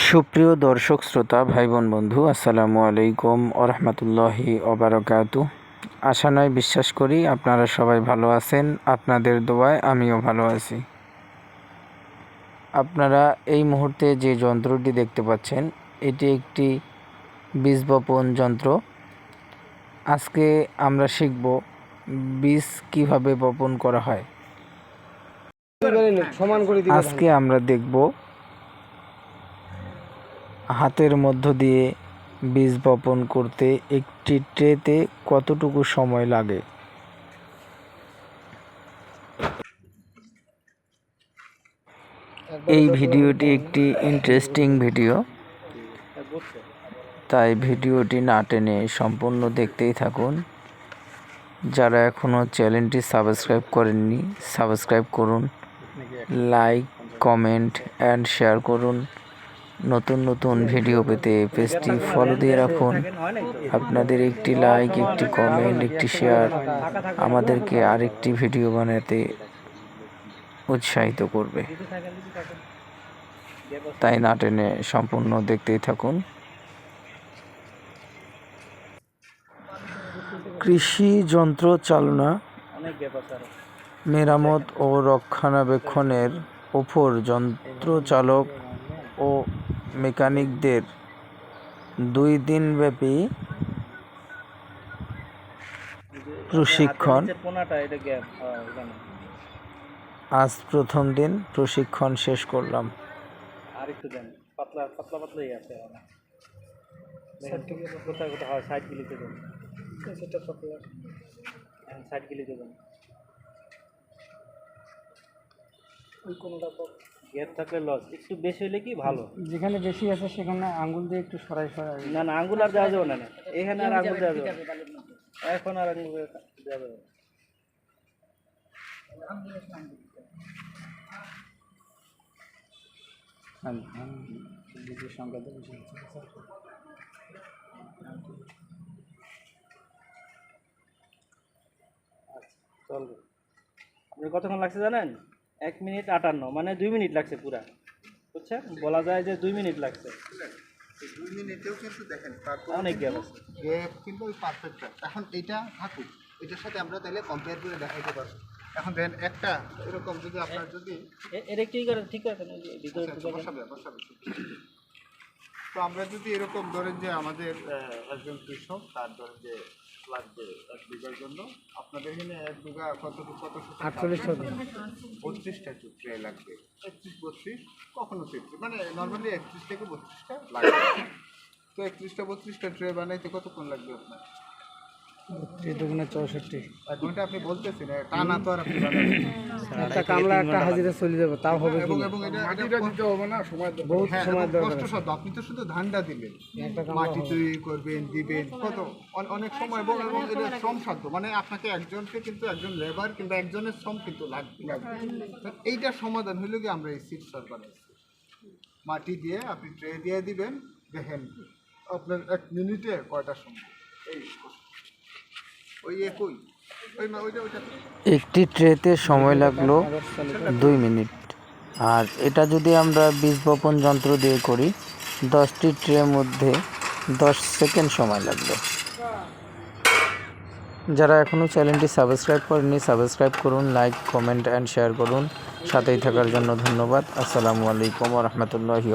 সুপ্রিয় দর্শক শ্রোতা ভাই বোন বন্ধু আসসালামু আলাইকুম ওরহমতুল্লাহি ওবরাকাতু। আশা নয় বিশ্বাস করি আপনারা সবাই ভালো আছেন আপনাদের দোয়ায় আমিও ভালো আছি। আপনারা এই মুহূর্তে যে যন্ত্রটি দেখতে পাচ্ছেন এটি একটি বীজ বপন যন্ত্র। আজকে আমরা শিখব বীজ কীভাবে বপন করা হয়। আজকে আমরা দেখব হাতের মধ্য দিয়ে বীজ বপন করতে একটি ট্রেতে কতটুকু সময় লাগে? এই ভিডিওটি একটি ইন্টারেস্টিং ভিডিও তাই ভিডিওটি না টেনে সম্পূর্ণ দেখতেই থাকুন। যারা এখনও চ্যানেলটি সাবস্ক্রাইব করেননি সাবস্ক্রাইব করুন লাইক কমেন্ট অ্যান্ড শেয়ার করুন। নতুন নতুন ভিডিও পেতে পেজটি ফলো দিয়ে রাখুন। আপনাদের একটি লাইক একটি কমেন্ট একটি শেয়ার আমাদেরকে আরেকটি ভিডিও বানাতে উৎসাহিত করবে। তাই না টেনে সম্পূর্ণ দেখতেই থাকুন। কৃষি যন্ত্র চালনা, মেরামত ও রক্ষণাবেক্ষণের ওপর যন্ত্রচালক ও মেকানিকদের দুই দিনব্যাপী প্রশিক্ষণ। পোনাটা এটা গ্যাপ ওখানে আজ প্রথম দিন প্রশিক্ষণ শেষ করলাম। আর একটু দেন পাতলা পাতলা পাতলাই আছে কোথায় কোথায় হয় সাইড গিলিতে দেন। সেটা পাতলা সাইড গিলিতে দেন। ওই কোনটা গ্যাপ থাকলে লস একটু বেশি হলে কি ভালো যেখানে বেশি আছে সেখানে আঙ্গুল দিয়ে একটু সরাই সরাই না না আঙ্গুল আর দেওয়া যাবে না না। এখানে আর আঙ্গুল দেওয়া যাবে এখন আর আঙ্গুল দেওয়া যাবে হচ্ছে। চলবে কতক্ষণ লাগছে জানেন? এক মিনিট আটান্ন মানে দুই মিনিট লাগছে পুরা। বুঝছেন? বলা যায় যে দুই মিনিট লাগছে। দুই মিনিটেও কিন্তু দেখেন অনেক গ্যাপ আছে। গ্যাপ কিন্তু ওই পারফেক্টটা এখন এটা থাকুক এটার সাথে আমরা তাহলে কম্পেয়ার করে দেখাইতে পারব। এখন দেন একটা এরকম যদি আপনার যদি এটা কি করে ঠিক আছে না? এই যে ভিতরে আচ্ছা, ঢুকে বসাবে বসাবে তো আমরা যদি এরকম ধরেন যে আমাদের একজন কৃষক তার ধরেন যে লাগবে এক বিঘার জন্য। আপনাদের এখানে এক বিঘা কত কত আটচল্লিশ। বত্রিশটা ট্রে লাগবে। একত্রিশ বত্রিশ কখনো তেত্রিশ মানে নর্মালি একত্রিশ থেকে বত্রিশটা লাগবে। তো একত্রিশটা বত্রিশটা ট্রে বানাইতে কতক্ষণ লাগবে আপনার? দুগুণে চৌষট্টি। আপনি বলতেছেন টানা তো আর আপনি বানাবেন না। একটা কামলা একটা হাজিরা চলে যাবে তাও হবে এবং এবং এটা এটা দিতে হবে না সময় বহুত হ্যাঁ, সময় কষ্ট সাধ্য আপনি তো শুধু ধানটা কামলা মাটি তৈরি করবেন দিবেন কত অনেক সময় এবং এবং এটা শ্রম সাধ্য মানে আপনাকে একজনকে কিন্তু একজন লেবার কিংবা একজনের শ্রম কিন্তু লাগবে। তো এইটার সমাধান হইল কি আমরা এই সিট মাটি দিয়ে আপনি ট্রে দিয়ে দিবেন দেখেন আপনার এক মিনিটে কয়টা সময় এই একটি ট্রেতে সময় লাগল দুই মিনিট। আর এটা যদি আমরা বীজ বপন যন্ত্র দিয়ে করি, দশটি ট্রের মধ্যে দশ সেকেন্ড সময় লাগল। যারা এখনও চ্যানেলটি সাবস্ক্রাইব করেননি, সাবস্ক্রাইব করুন, লাইক, কমেন্ট, অ্যান্ড শেয়ার করুন। সাথেই থাকার জন্য ধন্যবাদ। আসসালামু আলাইকুম রহমতুল্লাহি